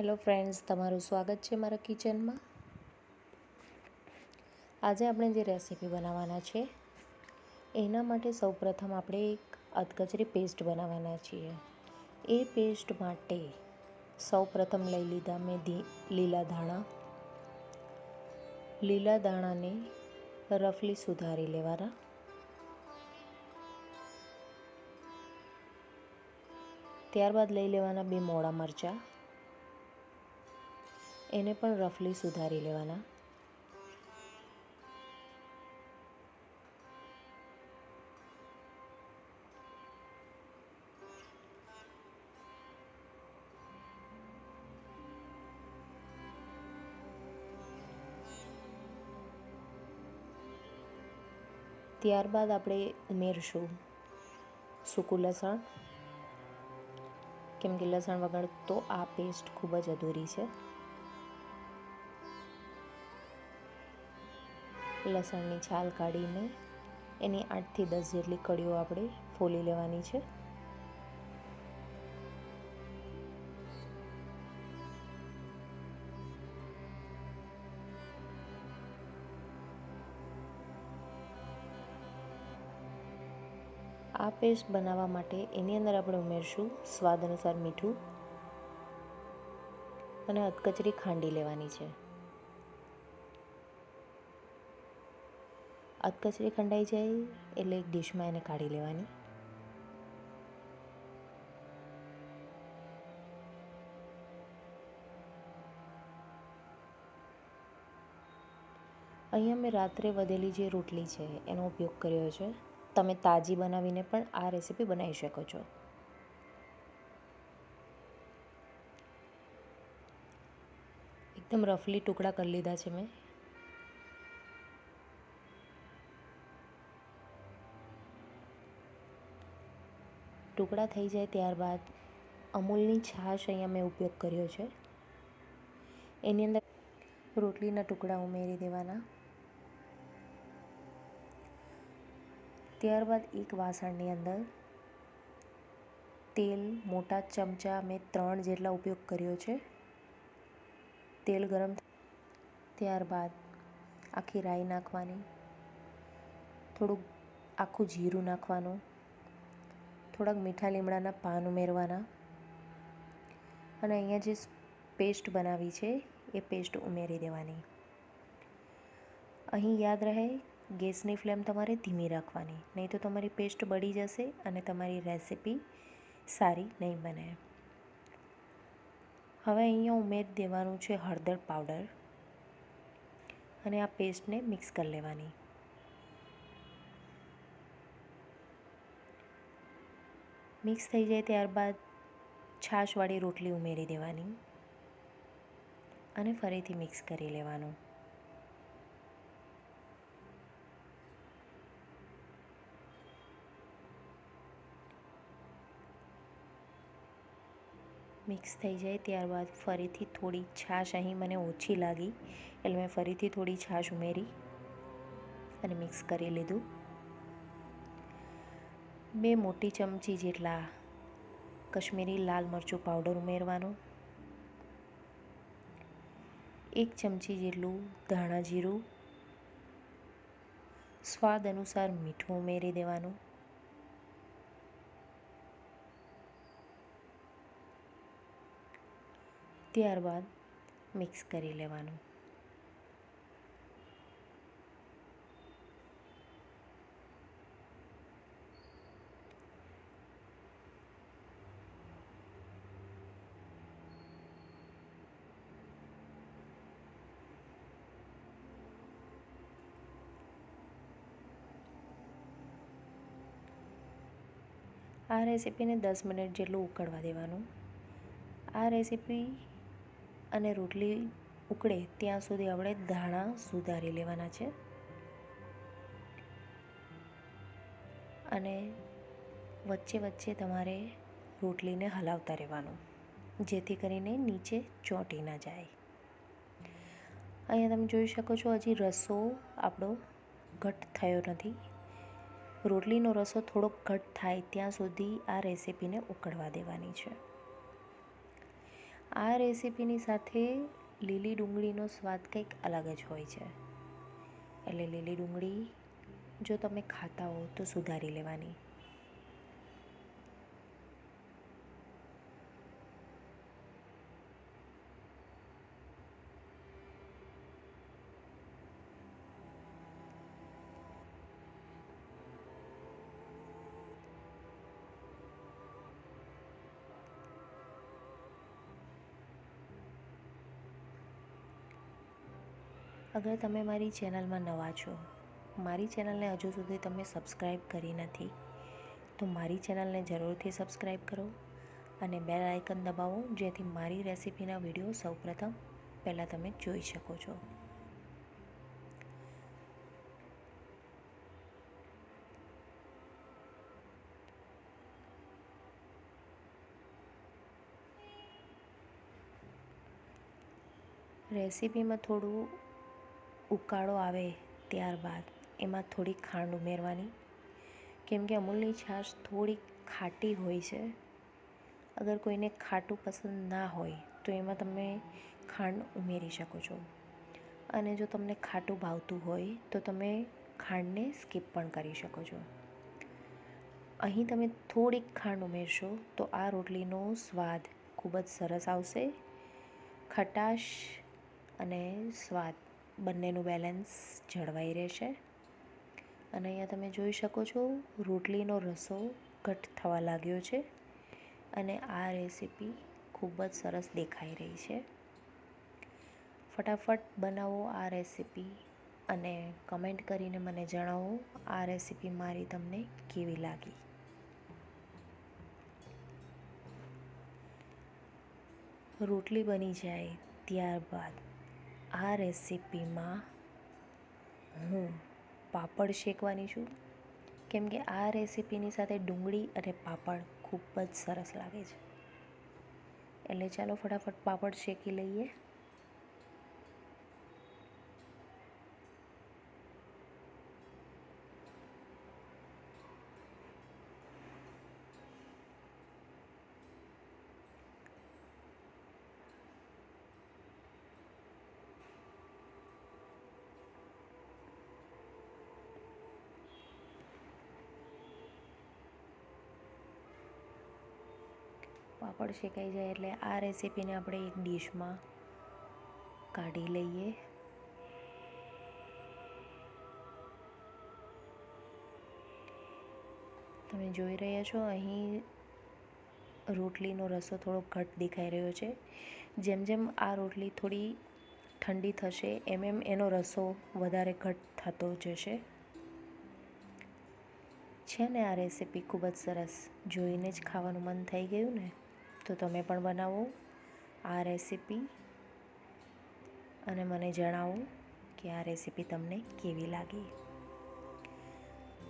Hello friends તમારું સ્વાગત છે મારા કિચનમાં આજે આપણે જે રેસીપી બનાવવાના છે, એના માટે સૌપ્રથમ આપણે એક અધકચરી પેસ્ટ બનાવવાના છીએ. એ પેસ્ટ માટે સૌપ્રથમ લઈ લીધા મેં લીલા ધાણા. લીલા દાણાને રફલી સુધારી લેવાના. ત્યારબાદ લઈ લેવાના બે મોડા મરચાં. એને પણ રફલી સુધારી લેવાના. ત્યારબાદ આપણે ઉમેરશું સૂકું લસણ. કેમ કે લસણ વગર તો આ પેસ્ટ ખૂબ જ અધૂરી છે. લસણની છાલ કાઢીને એની આઠથી દસ જેટલી કળીઓ આપણે ફોલી લેવાની છે. આ પેસ્ટ બનાવવા માટે એની અંદર આપણે ઉમેરશું સ્વાદ અનુસાર મીઠું અને અધકચરી ખાંડી લેવાની છે. અધકચરી ખંડાઈ જાય એટલે એક ડીશમાં એને કાઢી લેવાની. અહીંયા મેં રાત્રે વધેલી જે રોટલી છે એનો ઉપયોગ કર્યો છે. તમે તાજી બનાવીને પણ આ રેસીપી બનાવી શકો છો. એકદમ રફલી ટુકડા કરી લીધા છે મેં. ટુકડા થઈ જાય ત્યારબાદ અમૂલની છાશ અહીંયા મેં ઉપયોગ કર્યો છે. એની અંદર રોટલીના ટુકડા ઉમેરી દેવાના. ત્યારબાદ એક વાસણની અંદર તેલ, મોટા ચમચા મેં ત્રણ જેટલા ઉપયોગ કર્યો છે. તેલ ગરમ ત્યારબાદ આખી રાઈ નાખવાની. થોડુંક આખું જીરું નાખવાનું. થોડાક મીઠા લીમડાના પાન ઉમેરવાના. અને અહીંયા જે પેસ્ટ બનાવી છે, એ પેસ્ટ ઉમેરી દેવાની. અહીં યાદ રહે, ગેસની ફ્લેમ તમારે ધીમી રાખવાની. નહીં તો તમારી પેસ્ટ બળી જશે અને તમારી રેસીપી સારી નહીં બને. હવે અહીંયા ઉમેરી દેવાનું છે હળદર પાવડર. અને આ પેસ્ટને મિક્સ કરી લેવાની. મિક્સ થઈ જાય ત્યારબાદ છાશવાળી રોટલી ઉમેરી દેવાની અને ફરીથી મિક્સ કરી લેવાનું. મિક્સ થઈ જાય ત્યારબાદ ફરીથી થોડી છાશ અહીં મને ઓછી લાગી એટલે મેં ફરીથી થોડી છાશ ઉમેરી અને મિક્સ કરી લીધું. બે મોટી ચમચી જેટલા કશ્મીરી લાલ મરચું પાવડર ઉમેરવાનો. એક ચમચી જેટલું ધાણા જીરું. સ્વાદ અનુસાર મીઠું ઉમેરી દેવાનું. ત્યારબાદ મિક્સ કરી લેવાનું. આ રેસીપીને દસ મિનિટ જેટલું ઉકળવા દેવાનું. આ રેસીપી અને રોટલી ઉકળે ત્યાં સુધી આપણે ધાણા સુધારી લેવાના છે. અને વચ્ચે વચ્ચે તમારે રોટલીને હલાવતા રહેવાનું, જેથી કરીને નીચે ચોંટી ના જાય. અહીંયા તમે જોઈ શકો છો, હજી રસો આપણો ઘટ થયો નથી. રોટલીનો રસો થોડોક ઘટ થાય ત્યાં સુધી આ રેસીપીને ઉકળવા દેવાની છે. આ રેસીપીની સાથે લીલી ડુંગળીનો સ્વાદ કંઈક અલગ જ હોય છે. એટલે લીલી ડુંગળી જો તમે ખાતા હો તો સુધારી લેવાની. અગર તમે મારી ચેનલમાં નવા છો, મારી ચેનલને હજુ સુધી તમે સબસ્ક્રાઈબ કરી નથી, તો મારી ચેનલને જરૂરથી સબસ્ક્રાઈબ કરો અને બેલ આઇકન દબાવો, જેથી મારી રેસિપીના વીડિયો સૌપ્રથમ પહેલાં તમે જોઈ શકો છો. રેસીપીમાં થોડું ઉકાળો આવે ત્યારબાદ એમાં થોડી ખાંડ ઉમેરવાની. કેમ કે અમૂલની છાશ થોડી ખાટી હોય છે. અગર કોઈને ખાટું પસંદ ના હોય, તો એમાં તમે ખાંડ ઉમેરી શકો છો. અને જો તમને ખાટું ભાવતું હોય, તો તમે ખાંડને સ્કીપ પણ કરી શકો છો. અહીં તમે થોડીક ખાંડ ઉમેરશો, તો આ રોટલીનો સ્વાદ ખૂબ જ સરસ આવશે. ખટાશ અને સ્વાદ. બંનેનું બેલેન્સ જળવાઈ રહેશે. અને અહીંયા તમે જોઈ શકો છો, રોટલીનો રસો ઘટ થવા લાગ્યો છે. અને આ રેસીપી ખૂબ જ સરસ દેખાઈ રહી છે. ફટાફટ બનાવો આ રેસીપી અને કમેન્ટ કરીને મને જણાવો, આ રેસીપી મારી તમને કેવી લાગી? રોટલી બની જાય ત્યારબાદ. આ રેસીપીમાં હું પાપડ શેકવાની છું. કેમ કે આ રેસીપીની સાથે ડુંગળી અને પાપડ ખૂબ જ સરસ લાગે છે. એટલે ચાલો ફટાફટ પાપડ શેકી લઈએ. પાપડ શેકાઈ જાય એટલે આ રેસીપીને આપણે એક ડીશમાં કાઢી લઈએ. તમે જોઈ રહ્યા છો, અહીં રોટલીનો રસો થોડો ઘટ દેખાઈ રહ્યો છે. જેમ જેમ આ રોટલી થોડી ઠંડી થશે, એમ એમ એનો રસો વધારે ઘટ થતો જશે. છે ને આ રેસીપી ખૂબ જ સરસ, જોઈને જ ખાવાનું મન થઈ ગયું ને? તો તમે પણ બનાવો આ રેસીપી અને મને જણાવો કે આ રેસીપી તમને કેવી લાગી.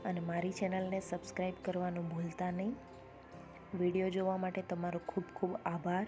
અને મારી ચેનલને સબસ્ક્રાઈબ કરવાનું ભૂલતા નહીં. વીડિયો જોવા માટે તમારો ખૂબ ખૂબ આભાર.